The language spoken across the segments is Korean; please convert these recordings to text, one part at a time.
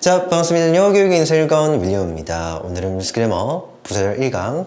자, 반갑습니다. 영어 교육 인설건 윌리엄입니다. 오늘은 스크래머 부사절 1강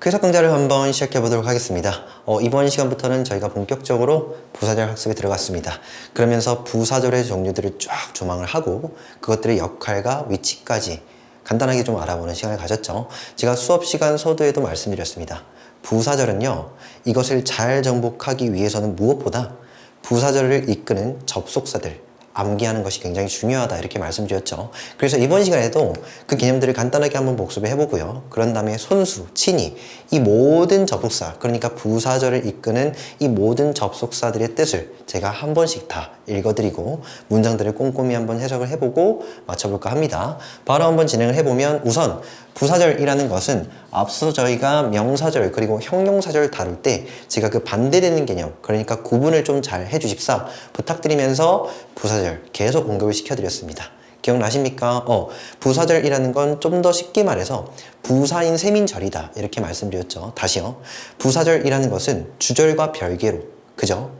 쾌석 강좌를 한번 시작해 보도록 하겠습니다. 어, 이번 시간부터는 저희가 본격적으로 부사절 학습에 들어갔습니다. 그러면서 부사절의 종류들을 쫙 조망을 하고 그것들의 역할과 위치까지 간단하게 좀 알아보는 시간을 가졌죠. 제가 수업 시간 서두에도 말씀드렸습니다. 부사절은요, 이것을 잘 정복하기 위해서는 무엇보다 부사절을 이끄는 접속사들, 암기하는 것이 굉장히 중요하다 이렇게 말씀드렸죠. 그래서 이번 시간에도 그 개념들을 간단하게 한번 복습을 해보고요. 그런 다음에 손수, 친이 이 모든 접속사 그러니까 부사절을 이끄는 이 모든 접속사들의 뜻을 제가 한 번씩 다 읽어드리고 문장들을 꼼꼼히 한번 해석을 해보고 맞춰볼까 합니다. 바로 한번 진행을 해보면 우선 부사절이라는 것은 앞서 저희가 명사절 그리고 형용사절 다룰 때 제가 그 반대되는 개념 그러니까 구분을 좀 잘 해주십사 부탁드리면서 부사절 계속 언급을 시켜드렸습니다. 기억나십니까? 어, 부사절이라는 건 좀 더 쉽게 말해서 부사인 세민절이다 이렇게 말씀드렸죠. 다시요. 부사절이라는 것은 주절과 별개로 그죠?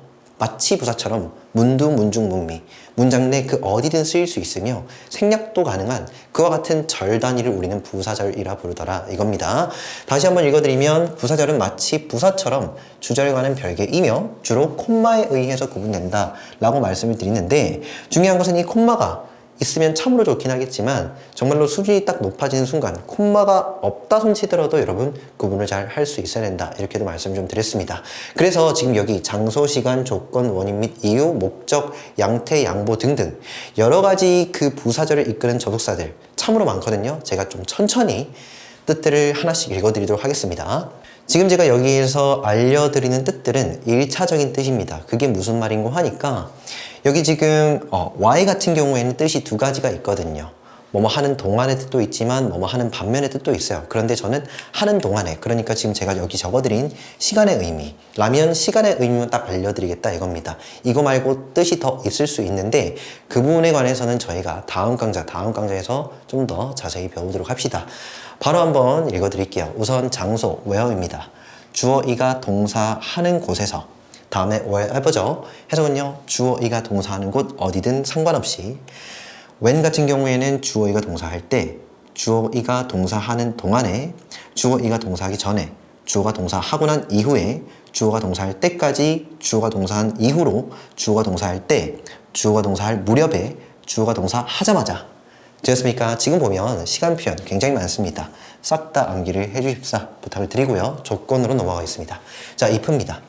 마치 부사처럼 문두 문중 문미 문장 내 그 어디든 쓰일 수 있으며 생략도 가능한 그와 같은 절 단위를 우리는 부사절이라 부르더라 이겁니다. 다시 한번 읽어드리면 부사절은 마치 부사처럼 주절과는 별개이며 주로 콤마에 의해서 구분된다 라고 말씀을 드리는데 중요한 것은 이 콤마가 있으면 참으로 좋긴 하겠지만 정말로 수준이 딱 높아지는 순간 콤마가 없다 손치더라도 여러분 구분을 잘 할 수 있어야 된다. 이렇게도 말씀 좀 드렸습니다. 그래서 지금 여기 장소 시간 조건 원인 및 이유 목적 양태 양보 등등 여러 가지 그 부사절을 이끄는 접속사들 참으로 많거든요. 제가 좀 천천히 뜻들을 하나씩 읽어드리도록 하겠습니다. 지금 제가 여기에서 알려드리는 뜻들은 1차적인 뜻입니다. 그게 무슨 말인고 하니까 여기 지금 어, Y 같은 경우에는 뜻이 두 가지가 있거든요. 뭐뭐 하는 동안의 뜻도 있지만 뭐뭐 하는 반면의 뜻도 있어요. 그런데 저는 하는 동안에 그러니까 지금 제가 여기 적어드린 시간의 의미 라면 시간의 의미만 딱 알려드리겠다 이겁니다. 이거 말고 뜻이 더 있을 수 있는데 그 부분에 관해서는 저희가 다음 강좌 다음 강좌에서 좀 더 자세히 배우도록 합시다. 바로 한번 읽어드릴게요. 우선 장소 where입니다. 주어 이가 동사 하는 곳에서 다음에 wherever죠. 해석은요. 주어 이가 동사하는 곳 어디든 상관없이 when 같은 경우에는 주어 이가 동사할 때 주어 이가 동사하는 동안에 주어 이가 동사하기 전에 주어가 동사하고 난 이후에 주어가 동사할 때까지 주어가 동사한 이후로 주어가 동사할 때 주어가 동사할 무렵에 주어가 동사하자마자 되었습니까? 지금 보면 시간 표현 굉장히 많습니다. 싹 다 암기를 해주십사 부탁을 드리고요. 조건으로 넘어가겠습니다. 자, if입니다.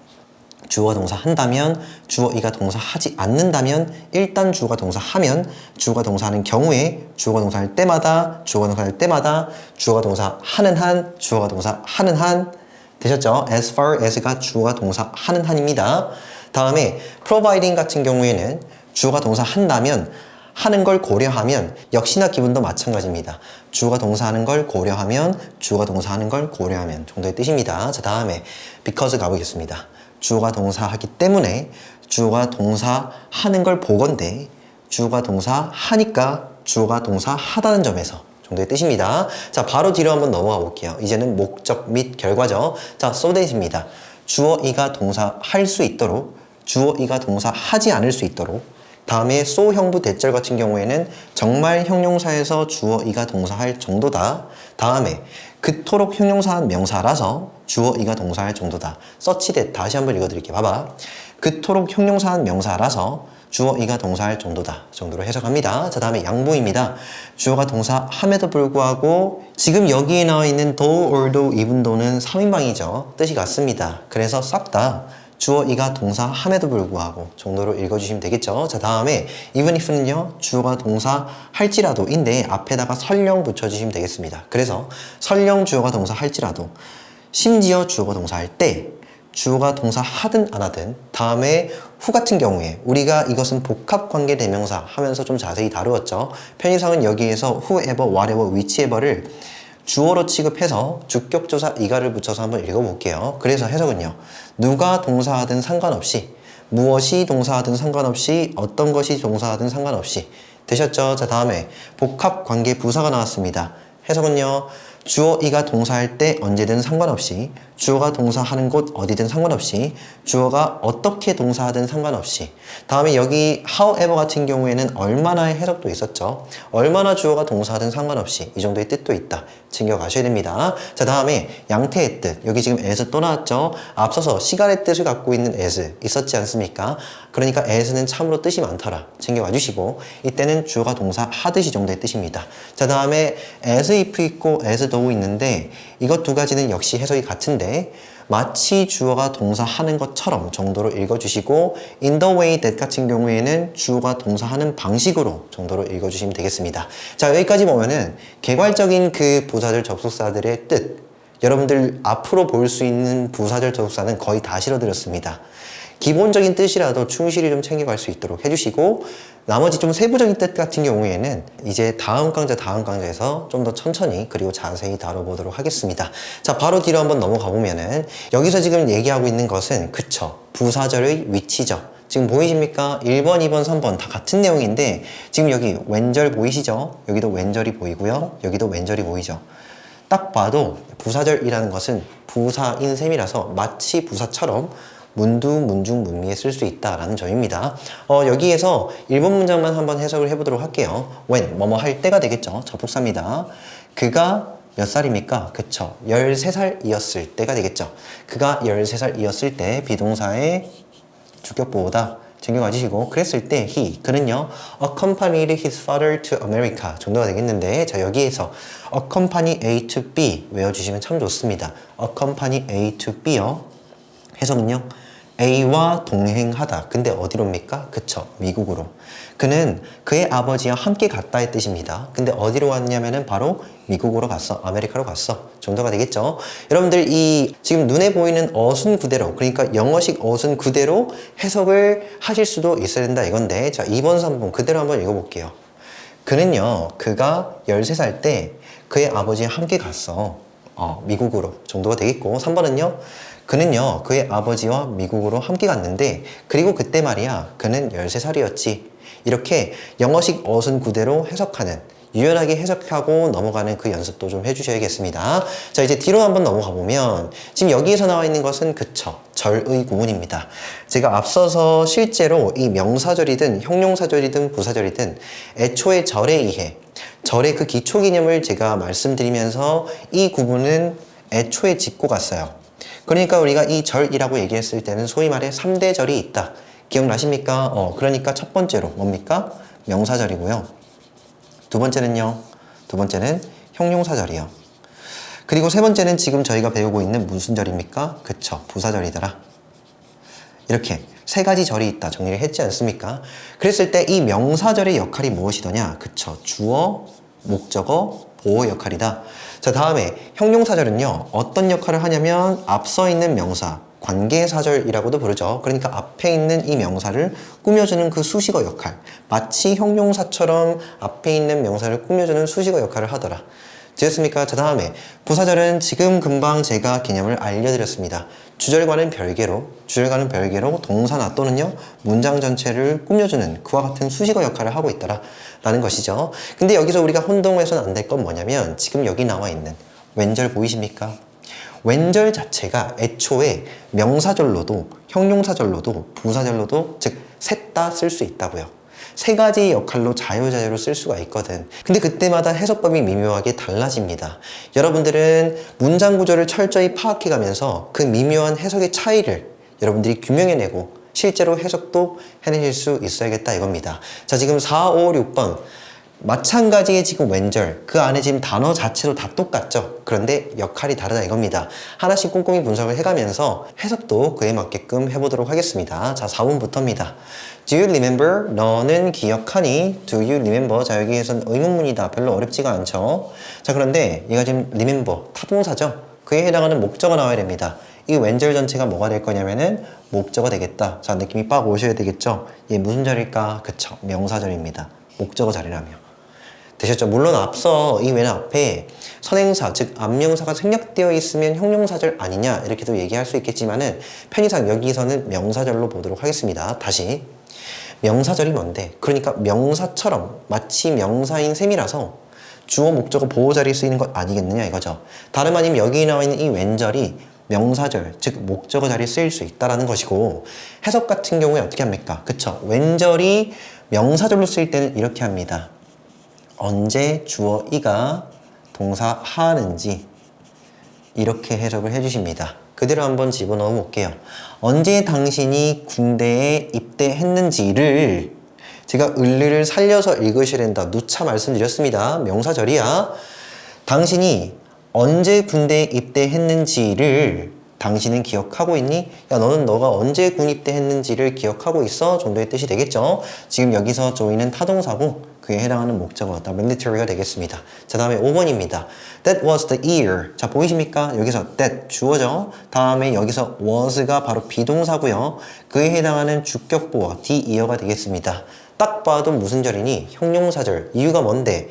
주어 동사 한다면 주어 이가 동사 하지 않는다면 일단 주어가 동사 하면 주어가 동사 하는 경우에 주어가 동사 할 때마다 주어가 동사 할 때마다 주어가 동사 하는 한 주어가 동사 하는 한 되셨죠? as far as가 주어가 동사 하는 한입니다. 다음에 providing 같은 경우에는 주어가 동사 한다면 하는 걸 고려하면 역시나 기분도 마찬가지입니다. 주어가 동사하는 걸 고려하면 주어가 동사하는 걸 고려하면 정도의 뜻입니다. 자 다음에 because 가 보겠습니다. 주어가 동사하기 때문에 주어가 동사하는 걸 보건대 주어가 동사하니까 주어가 동사하다는 점에서 정도의 뜻입니다. 자 바로 뒤로 한번 넘어가 볼게요. 이제는 목적 및 결과죠. 자 that입니다. 주어 이가 동사할 수 있도록 주어 이가 동사하지 않을 수 있도록 다음에 so 형부 대절 같은 경우에는 정말 형용사에서 주어 이가 동사할 정도다. 다음에 그토록 형용사한 명사라서 주어 이가 동사할 정도다. that 다시 한번 읽어드릴게요. 봐봐. 그토록 형용사한 명사라서 주어 이가 동사할 정도다 정도로 해석합니다. 자 다음에 양보입니다. 주어가 동사함에도 불구하고 지금 여기에 나와 있는 though, although, even though는 3인방이죠. 뜻이 같습니다. 그래서 싹 다 주어 이가 동사 함에도 불구하고 정도로 읽어주시면 되겠죠. 자 다음에 even if는요 주어가 동사 할지라도인데 앞에다가 설령 붙여주시면 되겠습니다. 그래서 설령 주어가 동사 할지라도 심지어 주어가 동사할 때 주어가 동사 하든 안 하든 다음에 후 같은 경우에 우리가 이것은 복합관계 대명사 하면서 좀 자세히 다루었죠. 편의상은 여기에서 whoever, whatever, whichever를 주어로 취급해서 주격조사 이가를 붙여서 한번 읽어볼게요. 그래서 해석은요. 누가 동사하든 상관없이 무엇이 동사하든 상관없이 어떤 것이 동사하든 상관없이 되셨죠? 자 다음에 복합관계 부사가 나왔습니다. 해석은요. 주어 이가 동사할 때 언제든 상관없이 주어가 동사하는 곳 어디든 상관없이 주어가 어떻게 동사하든 상관없이 다음에 여기 however 같은 경우에는 얼마나의 해석도 있었죠 얼마나 주어가 동사하든 상관없이 이 정도의 뜻도 있다 챙겨가셔야 됩니다. 자 다음에 양태의 뜻. 여기 지금 as 또 나왔죠? 앞서서 시간의 뜻을 갖고 있는 as 있었지 않습니까? 그러니까 as는 참으로 뜻이 많더라. 챙겨가 주시고. 이때는 주어가 동사 하듯이 정도의 뜻입니다. 자 다음에 as if 있고 as though 있는데 이것 두 가지는 역시 해석이 같은데 마치 주어가 동사하는 것처럼 정도로 읽어주시고 in the way that 같은 경우에는 주어가 동사하는 방식으로 정도로 읽어주시면 되겠습니다. 자 여기까지 보면은 개괄적인 그 부사절 접속사들의 뜻 여러분들 앞으로 볼 수 있는 부사절 접속사는 거의 다 실어드렸습니다. 기본적인 뜻이라도 충실히 좀 챙겨갈 수 있도록 해주시고 나머지 좀 세부적인 뜻 같은 경우에는 이제 다음 강좌 다음 강좌에서 좀 더 천천히 그리고 자세히 다뤄보도록 하겠습니다. 자 바로 뒤로 한번 넘어가 보면은 여기서 지금 얘기하고 있는 것은 그쵸. 부사절의 위치죠 지금 보이십니까? 1번, 2번, 3번 다 같은 내용인데 지금 여기 왼절 보이시죠? 여기도 왼절이 보이고요. 여기도 왼절이 보이죠. 딱 봐도 부사절이라는 것은 부사인 셈이라서 마치 부사처럼 문두, 문중, 문미에 쓸 수 있다라는 점입니다. 어, 여기에서 1번 문장만 한번 해석을 해보도록 할게요. when, 뭐뭐 할 때가 되겠죠. 접속사입니다. 그가 몇 살입니까? 그쵸. 13살이었을 때가 되겠죠. 그가 13살이었을 때 비동사의 주격보다 챙겨가지시고 그랬을 때 he 그는요 accompanied his father to America 정도가 되겠는데 자 여기에서 accompany A to B 외워주시면 참 좋습니다 accompany A to B요 해석은요 A와 동행하다. 근데 어디로입니까? 그쵸. 미국으로. 그는 그의 아버지와 함께 갔다의 뜻입니다. 근데 어디로 갔냐면은 바로 미국으로 갔어. 아메리카로 갔어. 정도가 되겠죠? 여러분들 이 지금 눈에 보이는 어순 그대로 그러니까 영어식 어순 그대로 해석을 하실 수도 있어야 된다 이건데 자 2번 3번 그대로 한번 읽어볼게요. 그는요 그가 13살 때 그의 아버지와 함께 갔어 어, 미국으로 정도가 되겠고 3번은요 그는요 그의 아버지와 미국으로 함께 갔는데 그리고 그때 말이야 그는 13살이었지 이렇게 영어식 어순 구대로 해석하는 유연하게 해석하고 넘어가는 그 연습도 좀 해주셔야겠습니다. 자, 이제 뒤로 한번 넘어가 보면 지금 여기에서 나와 있는 것은 그쵸. 절의 구문입니다. 제가 앞서서 실제로 이 명사절이든 형용사절이든 부사절이든 애초에 절에 의해 절의 그 기초 개념을 제가 말씀드리면서 이 구문은 애초에 짚고 갔어요. 그러니까 우리가 이 절이라고 얘기했을 때는 소위 말해 3대 절이 있다. 기억나십니까? 어, 그러니까 첫 번째로 뭡니까? 명사절이고요. 두 번째는요. 두 번째는 형용사절이요. 그리고 세 번째는 지금 저희가 배우고 있는 무슨 절입니까? 그쵸. 부사절이더라. 이렇게 세 가지 절이 있다 정리를 했지 않습니까? 그랬을 때 이 명사절의 역할이 무엇이더냐? 그쵸. 주어, 목적어, 보호 역할이다. 자, 다음에 형용사절은요, 어떤 역할을 하냐면 앞서 있는 명사, 관계사절이라고도 부르죠. 그러니까 앞에 있는 이 명사를 꾸며주는 그 수식어 역할. 마치 형용사처럼 앞에 있는 명사를 꾸며주는 수식어 역할을 하더라. 되셨습니까? 자, 다음에 부사절은 지금 금방 제가 개념을 알려드렸습니다. 주절과는 별개로, 주절과는 별개로 동사나 또는요, 문장 전체를 꾸며주는 그와 같은 수식어 역할을 하고 있더라. 라는 것이죠. 근데 여기서 우리가 혼동해서는 안 될 건 뭐냐면, 지금 여기 나와 있는 왼절 보이십니까? 왼절 자체가 애초에 명사절로도, 형용사절로도, 부사절로도, 즉, 셋 다 쓸 수 있다고요. 세 가지 역할로 자유자유로 쓸 수가 있거든. 근데 그때마다 해석법이 미묘하게 달라집니다. 여러분들은 문장 구조를 철저히 파악해 가면서 그 미묘한 해석의 차이를 여러분들이 규명해내고 실제로 해석도 해내실 수 있어야겠다 이겁니다. 자, 지금 4, 5, 6번. 마찬가지의 지금 왼절 그 안에 지금 단어 자체도 다 똑같죠? 그런데 역할이 다르다 이겁니다. 하나씩 꼼꼼히 분석을 해가면서 해석도 그에 맞게끔 해보도록 하겠습니다. 자 4번부터입니다. Do you remember? 너는 기억하니? Do you remember? 자 여기에선 의문문이다. 별로 어렵지가 않죠? 자 그런데 얘가 지금 remember 타동사죠? 그에 해당하는 목적어 나와야 됩니다. 이 왼절 전체가 뭐가 될 거냐면은 목적어 되겠다. 자 느낌이 빡 오셔야 되겠죠? 얘 무슨 절일까? 그쵸 명사절입니다. 목적어 자리라며 되셨죠? 물론 앞서 이 맨 앞에 선행사, 즉 앞명사가 생략되어 있으면 형용사절 아니냐 이렇게도 얘기할 수 있겠지만은 편의상 여기서는 명사절로 보도록 하겠습니다. 다시 명사절이 뭔데? 그러니까 명사처럼 마치 명사인 셈이라서 주어 목적어 보호 자리에 쓰이는 것 아니겠느냐 이거죠. 다름 아니면 여기 나와 있는 이 왼절이 명사절, 즉 목적어 자리에 쓰일 수 있다라는 것이고 해석 같은 경우에 어떻게 합니까? 그쵸? 왼절이 명사절로 쓰일 때는 이렇게 합니다. 언제 주어 이가 동사 하는지 이렇게 해석을 해주십니다. 그대로 한번 집어넣어 볼게요. 언제 당신이 군대에 입대했는지를 제가 을르를 살려서 읽으셔야 된다. 누차 말씀드렸습니다. 명사절이야. 당신이 언제 군대에 입대했는지를 당신은 기억하고 있니? 야, 너는 너가 언제 군 입대 했는지를 기억하고 있어? 정도의 뜻이 되겠죠? 지금 여기서 저희는 타동사고 그에 해당하는 목적어, 다 military가 되겠습니다. 자, 다음에 5번입니다. That was the year. 자, 보이십니까? 여기서 that 주어죠. 다음에 여기서 was가 바로 비동사고요. 그에 해당하는 주격보어, the year가 되겠습니다. 딱 봐도 무슨 절이니? 형용사절. 이유가 뭔데?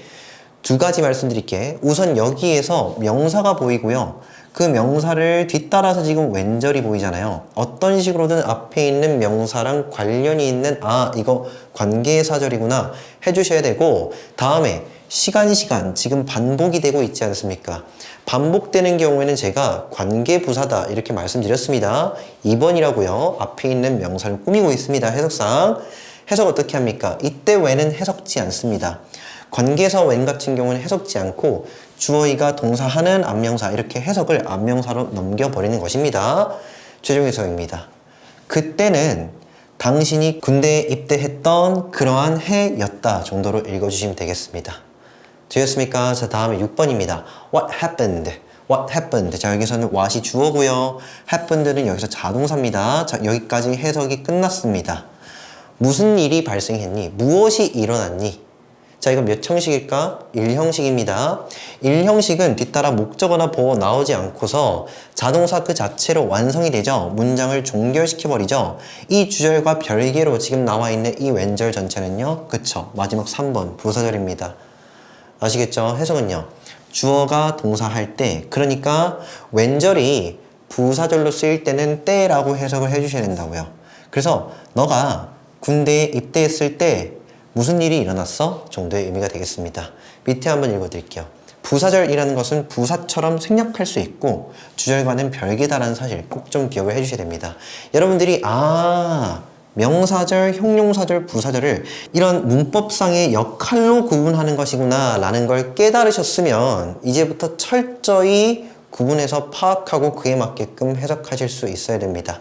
두 가지 말씀드릴게. 우선 여기에서 명사가 보이고요. 그 명사를 뒤따라서 지금 왼절이 보이잖아요. 어떤 식으로든 앞에 있는 명사랑 관련이 있는 아 이거 관계사절이구나 해주셔야 되고 다음에 시간 시간 지금 반복이 되고 있지 않습니까? 반복되는 경우에는 제가 관계부사다 이렇게 말씀드렸습니다. 2번이라고요. 앞에 있는 명사를 꾸미고 있습니다. 해석상. 해석 어떻게 합니까? 이때 왜는 해석지 않습니다. 관계사 when 같은 경우는 해석지 않고 주어이가 동사하는 안명사 이렇게 해석을 안명사로 넘겨버리는 것입니다. 최종 해석입니다. 그때는 당신이 군대에 입대했던 그러한 해였다 정도로 읽어주시면 되겠습니다. 되었습니까? 자 다음에 6번입니다. What happened? What happened? 자 여기서는 what이 주어고요. happened는 여기서 자동사입니다. 자 여기까지 해석이 끝났습니다. 무슨 일이 발생했니? 무엇이 일어났니? 자, 이거 몇 형식일까? 1형식입니다. 1형식은 뒤따라 목적어나 보어 나오지 않고서 자동사 그 자체로 완성이 되죠. 문장을 종결시켜버리죠. 이 주절과 별개로 지금 나와 있는 이 왼절 전체는요. 그쵸. 마지막 3번 부사절입니다. 아시겠죠? 해석은요. 주어가 동사할 때, 그러니까 왼절이 부사절로 쓰일 때는 때라고 해석을 해주셔야 된다고요. 그래서 너가 군대에 입대했을 때 무슨 일이 일어났어? 정도의 의미가 되겠습니다. 밑에 한번 읽어드릴게요. 부사절이라는 것은 부사처럼 생략할 수 있고 주절과는 별개다라는 사실 꼭 좀 기억을 해주셔야 됩니다. 여러분들이 아 명사절, 형용사절, 부사절을 이런 문법상의 역할로 구분하는 것이구나 라는 걸 깨달으셨으면 이제부터 철저히 구분해서 파악하고 그에 맞게끔 해석하실 수 있어야 됩니다.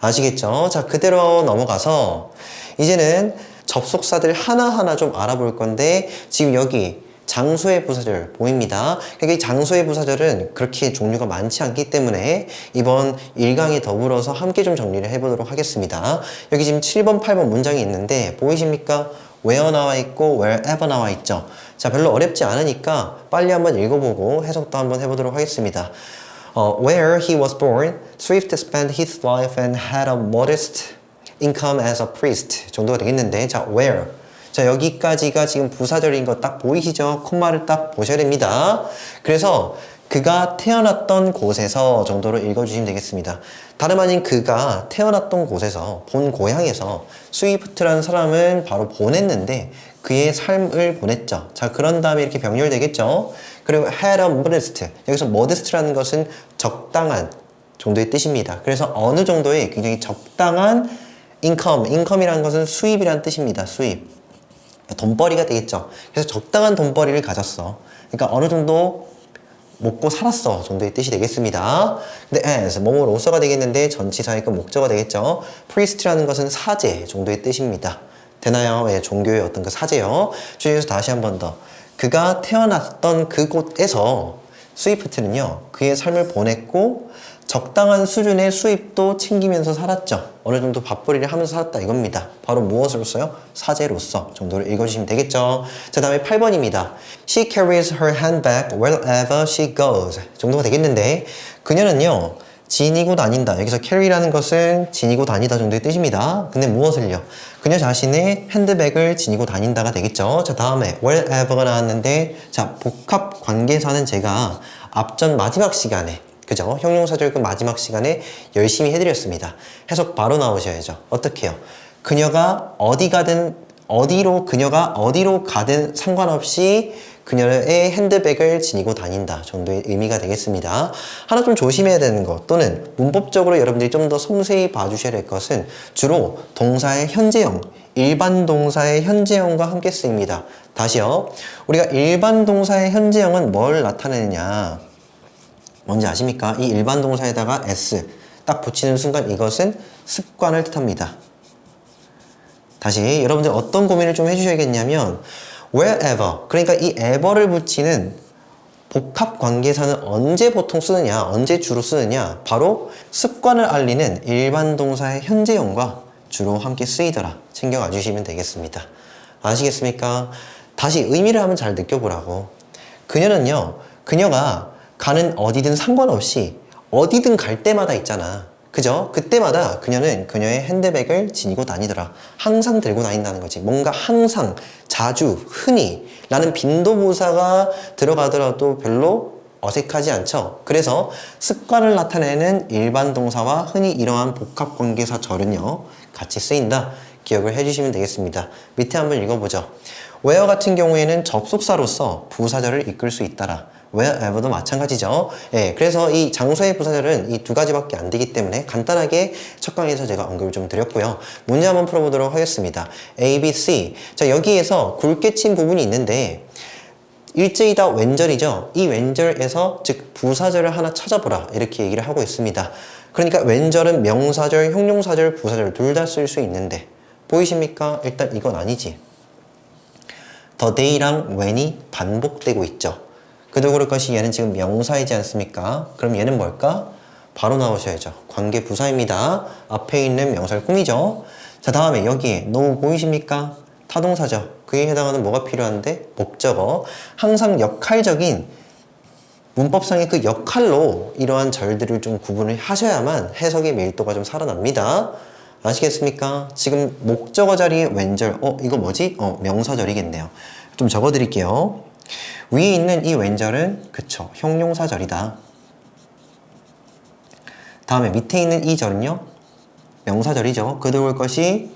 아시겠죠? 자, 그대로 넘어가서 이제는 접속사들 하나하나 좀 알아볼 건데 지금 여기 장소의 부사절 보입니다. 여기 장소의 부사절은 그렇게 종류가 많지 않기 때문에 이번 1강에 더불어서 함께 좀 정리를 해보도록 하겠습니다. 여기 지금 7번, 8번 문장이 있는데 보이십니까? where 나와 있고 wherever 나와 있죠. 자, 별로 어렵지 않으니까 빨리 한번 읽어보고 해석도 한번 해보도록 하겠습니다. 어, where he was born, Swift spent his life and had a modest income as a priest 정도가 되겠는데 자 where 자 여기까지가 지금 부사절인 거 딱 보이시죠? 콤마를 딱 보셔야 됩니다. 그래서 그가 태어났던 곳에서 정도로 읽어주시면 되겠습니다. 다름 아닌 그가 태어났던 곳에서 본 고향에서 스위프트라는 사람을 바로 보냈는데 그의 삶을 보냈죠. 자 그런 다음에 이렇게 병렬되겠죠. 그리고 had a modest 여기서 modest라는 것은 적당한 정도의 뜻입니다. 그래서 어느 정도의 굉장히 적당한 인컴, 인컴이라는 것은 수입이라는 뜻입니다. 수입. 돈벌이가 되겠죠. 그래서 적당한 돈벌이를 가졌어. 그러니까 어느 정도 먹고 살았어 정도의 뜻이 되겠습니다. 근데 as, 뭐뭐로서가 되겠는데 전치사의 그 목적어가 되겠죠. priest라는 것은 사제 정도의 뜻입니다. 되나요? 예, 종교의 어떤 그 사제요. 주의해서 다시 한 번 더. 그가 태어났던 그곳에서 스위프트는요, 그의 삶을 보냈고, 적당한 수준의 수입도 챙기면서 살았죠. 어느 정도 밥벌이를 하면서 살았다 이겁니다. 바로 무엇으로서요? 사제로서 정도를 읽어주시면 되겠죠. 자, 다음에 8번입니다. She carries her handbag wherever she goes. 정도가 되겠는데, 그녀는요, 지니고 다닌다. 여기서 carry라는 것은 지니고 다니다 정도의 뜻입니다. 근데 무엇을요? 그녀 자신의 핸드백을 지니고 다닌다가 되겠죠. 자, 다음에 wherever가 나왔는데, 자, 복합 관계사는 제가 앞전 마지막 시간에 그죠? 형용사절 그 마지막 시간에 열심히 해드렸습니다. 해석 바로 나오셔야죠. 어떻게요? 그녀가 어디 가든 어디로 그녀가 어디로 가든 상관없이 그녀의 핸드백을 지니고 다닌다 정도의 의미가 되겠습니다. 하나 좀 조심해야 되는 것 또는 문법적으로 여러분들이 좀 더 섬세히 봐주셔야 될 것은 주로 동사의 현재형, 일반 동사의 현재형과 함께 쓰입니다. 다시요. 우리가 일반 동사의 현재형은 뭘 나타내느냐? 뭔지 아십니까? 이 일반 동사에다가 s 딱 붙이는 순간 이것은 습관을 뜻합니다. 다시 여러분들 어떤 고민을 좀 해주셔야겠냐면 wherever 그러니까 이 ever를 붙이는 복합 관계사는 언제 보통 쓰느냐 언제 주로 쓰느냐 바로 습관을 알리는 일반 동사의 현재형과 주로 함께 쓰이더라 챙겨가 주시면 되겠습니다 아시겠습니까 다시 의미를 한번 잘 느껴보라고 그녀는요 그녀가 가는 어디든 상관없이 어디든 갈 때마다 있잖아 그죠? 그때마다 그녀는 그녀의 핸드백을 지니고 다니더라. 항상 들고 다닌다는 거지. 뭔가 항상, 자주, 흔히 라는 빈도부사가 들어가더라도 별로 어색하지 않죠. 그래서 습관을 나타내는 일반 동사와 흔히 이러한 복합 관계사 절은요, 같이 쓰인다. 기억을 해주시면 되겠습니다. 밑에 한번 읽어보죠. where 같은 경우에는 접속사로서 부사절을 이끌 수 있다라. Wherever도 마찬가지죠. 예, 그래서 이 장소의 부사절은 이 두 가지밖에 안 되기 때문에 간단하게 첫 강의에서 제가 언급을 좀 드렸고요. 문제 한번 풀어보도록 하겠습니다. A, B, C. 자, 여기에서 굵게 친 부분이 있는데 일제이다 왼절이죠. 이 왼절에서 즉 부사절을 하나 찾아보라 이렇게 얘기를 하고 있습니다. 그러니까 왼절은 명사절, 형용사절, 부사절 둘 다 쓸 수 있는데 보이십니까? 일단 이건 아니지. the day랑 when이 반복되고 있죠. 그도 그럴 것이 얘는 지금 명사이지 않습니까? 그럼 얘는 뭘까? 바로 나오셔야죠. 관계 부사입니다. 앞에 있는 명사를 꾸미죠. 자, 다음에 여기에 너무 보이십니까? 타동사죠. 그에 해당하는 뭐가 필요한데? 목적어. 항상 역할적인 문법상의 그 역할로 이러한 절들을 좀 구분을 하셔야만 해석의 밀도가 좀 살아납니다. 아시겠습니까? 지금 목적어 자리에 왼절, 어, 이거 뭐지? 어, 명사절이겠네요. 좀 적어 드릴게요. 위에 있는 이 왼절은, 그쵸, 형용사절이다. 다음에 밑에 있는 이 절은요, 명사절이죠. 그들 것이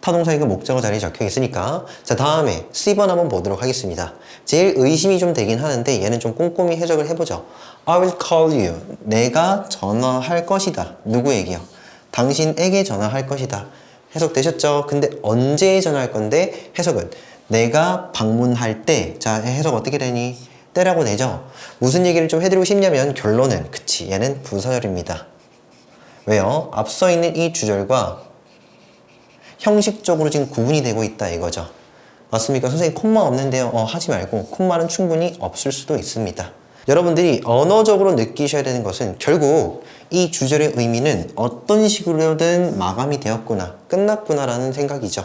타동사의 그 목적어 자리에 적혀 있으니까. 자, 다음에 C번 한번 보도록 하겠습니다. 제일 의심이 좀 되긴 하는데 얘는 좀 꼼꼼히 해석을 해보죠. I will call you. 내가 전화할 것이다. 누구에게요? 당신에게 전화할 것이다. 해석되셨죠? 근데 언제 전화할 건데 해석은 내가 방문할 때. 자, 해석 어떻게 되니? 때라고 되죠? 무슨 얘기를 좀 해드리고 싶냐면 결론은 그치 얘는 부사절입니다. 왜요? 앞서 있는 이 주절과 형식적으로 지금 구분이 되고 있다 이거죠. 맞습니까? 선생님 콤마 없는데요. 어, 하지 말고 콤마는 충분히 없을 수도 있습니다. 여러분들이 언어적으로 느끼셔야 되는 것은 결국 이 주절의 의미는 어떤 식으로든 마감이 되었구나, 끝났구나라는 생각이죠.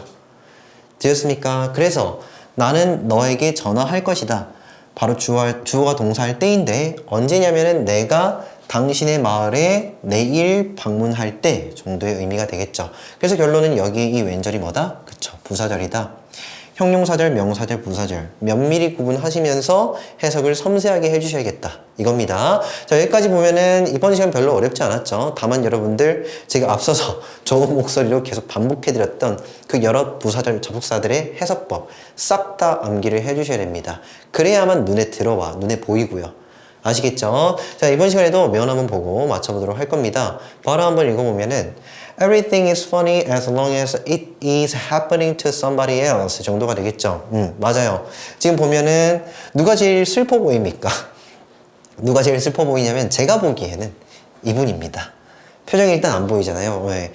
되었습니까? 그래서 나는 너에게 전화할 것이다. 바로 주어, 주어가 동사할 때인데 언제냐면은 내가 당신의 마을에 내일 방문할 때 정도의 의미가 되겠죠. 그래서 결론은 여기 이 왼절이 뭐다? 그쵸. 부사절이다. 형용사절, 명사절, 부사절 면밀히 구분하시면서 해석을 섬세하게 해주셔야겠다 이겁니다. 자 여기까지 보면은 이번 시간 별로 어렵지 않았죠. 다만 여러분들 제가 앞서서 좋은 목소리로 계속 반복해드렸던 그 여러 부사절 접속사들의 해석법 싹 다 암기를 해주셔야 됩니다. 그래야만 눈에 들어와 눈에 보이고요. 아시겠죠? 자 이번 시간에도 면 한번 보고 맞춰보도록 할 겁니다. 바로 한번 읽어보면은 Everything is funny as long as it is happening to somebody else 정도가 되겠죠. 음, 맞아요. 지금 보면은 누가 제일 슬퍼 보입니까? 누가 제일 슬퍼 보이냐면 제가 보기에는 이분입니다. 표정이 일단 안 보이잖아요. 왜?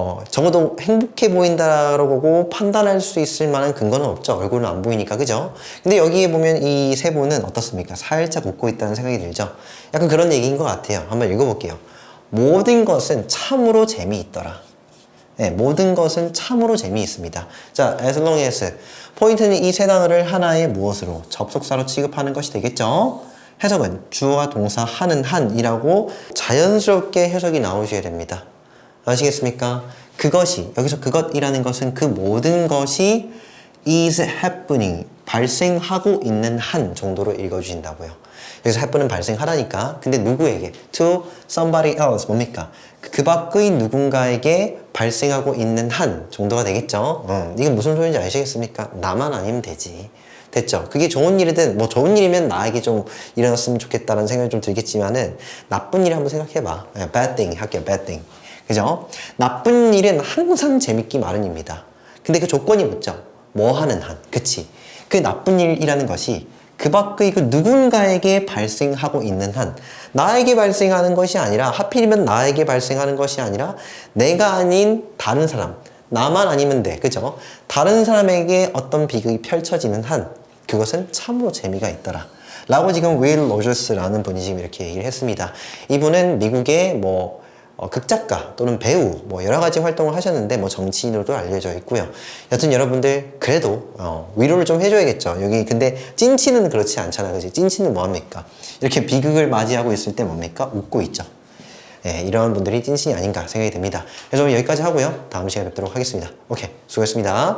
어, 적어도 행복해 보인다라고 판단할 수 있을 만한 근거는 없죠. 얼굴은 안 보이니까, 그죠? 근데 여기에 보면 이세 분은 어떻습니까? 살짝 웃고 있다는 생각이 들죠? 약간 그런 얘기인 것 같아요. 한번 읽어볼게요. 모든 것은 참으로 재미있더라. 네, 모든 것은 참으로 재미있습니다. 자, as long as. 포인트는 이 세 단어를 하나의 무엇으로? 접속사로 취급하는 것이 되겠죠? 해석은 주어와 동사 하는 한이라고 자연스럽게 해석이 나오셔야 됩니다. 아시겠습니까? 그것이, 여기서 그것이라는 것은 그 모든 것이 is happening, 발생하고 있는 한 정도로 읽어주신다고요. 여기서 happen은 발생하다니까. 근데 누구에게? to somebody else 뭡니까? 그 밖의 누군가에게 발생하고 있는 한 정도가 되겠죠. 어, 이게 무슨 소리인지 아시겠습니까? 나만 아니면 되지. 됐죠? 그게 좋은 일이든 뭐 좋은 일이면 나에게 좀 일어났으면 좋겠다는 생각이 좀 들겠지만은 나쁜 일 한번 생각해봐. 예, bad thing 할게요. bad thing. 그죠? 나쁜 일은 항상 재밌기 마련입니다. 근데 그 조건이 묻죠. 뭐 하는 한. 그치? 그 나쁜 일이라는 것이 그 밖의 그 누군가에게 발생하고 있는 한 나에게 발생하는 것이 아니라 하필이면 나에게 발생하는 것이 아니라 내가 아닌 다른 사람 나만 아니면 돼 그죠 다른 사람에게 어떤 비극이 펼쳐지는 한 그것은 참으로 재미가 있더라 라고 지금 윌 로저스라는 분이 지금 이렇게 얘기를 했습니다 이분은 미국의 뭐 어, 극작가 또는 배우 뭐 여러 가지 활동을 하셨는데 뭐 정치인으로도 알려져 있고요. 여튼 여러분들 그래도 어, 위로를 좀 해줘야겠죠. 여기 근데 찐치는 그렇지 않잖아? 찐치는 뭐 합니까? 이렇게 비극을 맞이하고 있을 때 뭡니까? 웃고 있죠. 예, 이런 분들이 찐친이 아닌가 생각이 듭니다. 그래서 여기까지 하고요. 다음 시간에 뵙도록 하겠습니다. 오케이, 수고했습니다.